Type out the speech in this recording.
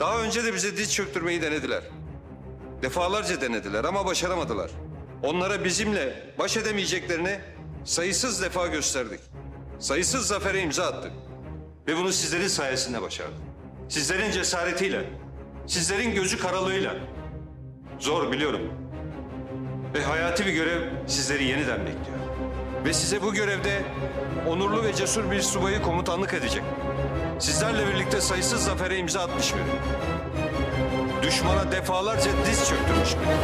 Daha önce de bize diz çöktürmeyi denediler. Defalarca denediler ama başaramadılar. Onlara bizimle baş edemeyeceklerini sayısız defa gösterdik. Sayısız zafere imza attık. Ve bunu sizlerin sayesinde başardık. Sizlerin cesaretiyle, sizlerin gözü karalığıyla. Zor biliyorum. Ve hayati bir görev sizleri yeniden bekliyor. Ve size bu görevde onurlu ve cesur bir subayı komutanlık edecek. Sizlerle birlikte sayısız zafere imza atmış biri. Düşmana defalarca diz çöktürmüş biri.